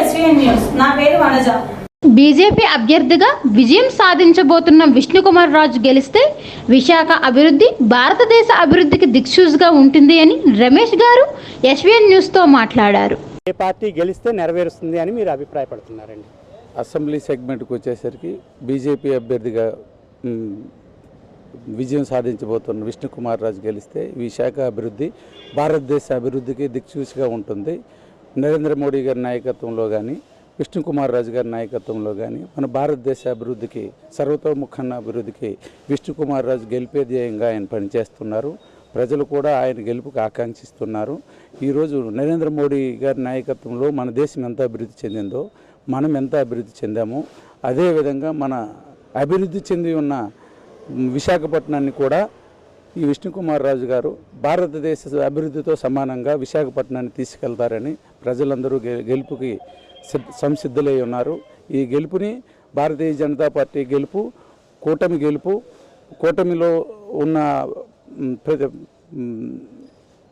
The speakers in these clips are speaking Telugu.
SVN news. నా పేరు వనజ. బీజేపీ అభ్యర్థిగా విజయం సాధించబోతున్న విష్ణుకుమార్ రాజు గెలిస్తే విశాఖ అభివృద్ధి భారతదేశ అభివృద్ధికి దిక్సూచిగా ఉంటుంది అని రమేష్ గారు ఎస్వీఎన్ న్యూస్తో మాట్లాడారు. ఏ పార్టీ గెలిస్తే నెరవేరుస్తుంది అని మీరు అభిప్రాయపడుతున్నారండి? అసెంబ్లీ సెగ్మెంట్కి వచ్చేసరికి బీజేపీ అభ్యర్థిగా విజయం సాధించబోతున్న విష్ణుకుమార్ రాజు గెలిస్తే విశాఖ అభివృద్ధి భారతదేశ అభివృద్ధికి దిక్సూచిగా ఉంటుంది. నరేంద్ర మోడీ గారి నాయకత్వంలో కానీ విష్ణుకుమార్ రాజు గారి నాయకత్వంలో కానీ మన భారతదేశ అభివృద్ధికి సర్వతోముఖన్న అభివృద్ధికి విష్ణుకుమార్ రాజు గెలిపే ధ్యేయంగా ఆయన పనిచేస్తున్నారు. ప్రజలు కూడా ఆయన గెలుపుకు ఆకాంక్షిస్తున్నారు. ఈరోజు నరేంద్ర మోడీ గారి నాయకత్వంలో మన దేశం ఎంత అభివృద్ధి చెందిందో మనం ఎంత అభివృద్ధి చెందామో అదేవిధంగా మన అభివృద్ధి చెంది ఉన్న విశాఖపట్నాన్ని కూడా ఈ విష్ణుకుమార్ రాజు గారు భారతదేశ అభివృద్ధితో సమానంగా విశాఖపట్నాన్ని తీసుకెళ్తారని ప్రజలందరూ గె- గెలుపుకి సంసిద్ధులై ఉన్నారు. ఈ గెలుపుని భారతీయ జనతా పార్టీ గెలుపు కూటమి గెలుపు కూటమిలో ఉన్న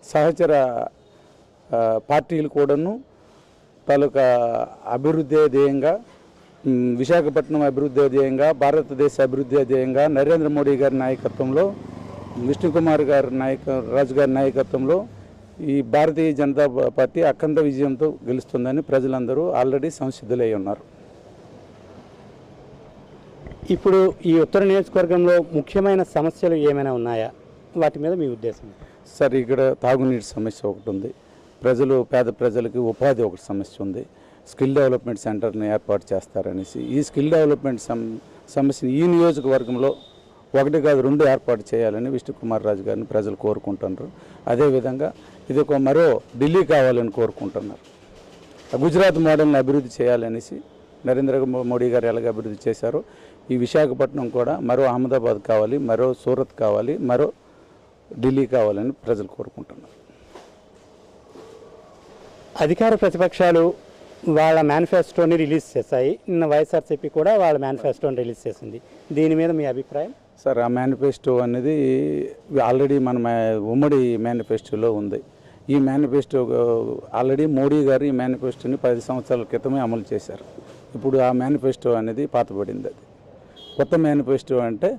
సహచర పార్టీలు కూడాను తాలూకా అభివృద్ధి ధ్యేయంగా విశాఖపట్నం అభివృద్ధి ధ్యేయంగా భారతదేశ అభివృద్ధి ధ్యేయంగా నరేంద్ర మోడీ గారి నాయకత్వంలో విష్ణుకుమార్ గారి నాయక రాజు గారి నాయకత్వంలో ఈ భారతీయ జనతా పార్టీ అఖండ విజయంతో గెలుస్తుందని ప్రజలందరూ ఆల్రెడీ సంసిద్ధులై ఉన్నారు. ఇప్పుడు ఈ ఉత్తర నియోజకవర్గంలో ముఖ్యమైన సమస్యలు ఏమైనా ఉన్నాయా? వాటి మీద మీ ఉద్దేశం సార్ ఇక్కడ తాగునీటి సమస్య ఒకటి ఉంది. ప్రజలు పేద ప్రజలకి ఉపాధి ఒకటి సమస్య ఉంది. స్కిల్ డెవలప్మెంట్ సెంటర్ని ఏర్పాటు చేస్తారనేసి ఈ స్కిల్ డెవలప్మెంట్ సమ్ సమస్యని ఈ నియోజకవర్గంలో ఒకటి కాదు రెండు ఏర్పాటు చేయాలని విష్ణుకుమార్ రాజు గారిని ప్రజలు కోరుకుంటున్నారు. అదేవిధంగా ఇది ఒక మరో ఢిల్లీ కావాలని కోరుకుంటున్నారు. గుజరాత్ మోడల్ని అభివృద్ధి చేయాలనేసి నరేంద్ర మోడీ గారు ఎలాగ అభివృద్ధి చేశారో ఈ విశాఖపట్నం కూడా మరో అహ్మదాబాద్ కావాలి మరో సూరత్ కావాలి మరో ఢిల్లీ కావాలని ప్రజలు కోరుకుంటున్నారు. అధికార ప్రతిపక్షాలు వాళ్ళ మేనిఫెస్టోని రిలీజ్ చేశాయి. నిన్న వైఎస్ఆర్సీపీ కూడా వాళ్ళ మేనిఫెస్టోని రిలీజ్ చేసింది. దీని మీద మీ అభిప్రాయం? సార్ ఆ మేనిఫెస్టో అనేది ఆల్రెడీ మన ఉమ్మడి మేనిఫెస్టోలో ఉంది. ఈ మేనిఫెస్టో ఆల్రెడీ మోడీ గారు ఈ మేనిఫెస్టోని పది సంవత్సరాల క్రితమే అమలు చేశారు. ఇప్పుడు ఆ మేనిఫెస్టో అనేది పాతబడింది అది. కొత్త మేనిఫెస్టో అంటే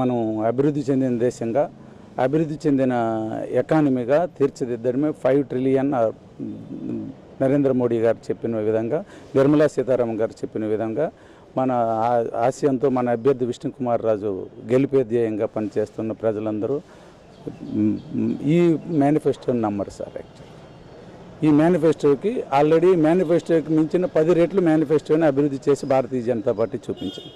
మనం అభివృద్ధి చెందిన దేశంగా అభివృద్ధి చెందిన ఎకానమీగా తీర్చిదిద్దడమే ఫైవ్ ట్రిలియన్ నరేంద్ర మోడీ గారు చెప్పిన విధంగా నిర్మలా సీతారామన్ గారు చెప్పిన విధంగా మన ఆశయంతో మన అభ్యర్థి విష్ణుకుమార్ రాజు గెలిపే ధ్యేయంగా పనిచేస్తున్న ప్రజలందరూ ఈ మేనిఫెస్టోని నమ్మరు సార్ ఈ మేనిఫెస్టోకి ఆల్రెడీ మేనిఫెస్టోకి మించిన పది రెట్లు మేనిఫెస్టోని అభివృద్ధి చేసి భారతీయ జనతా పార్టీ చూపించింది.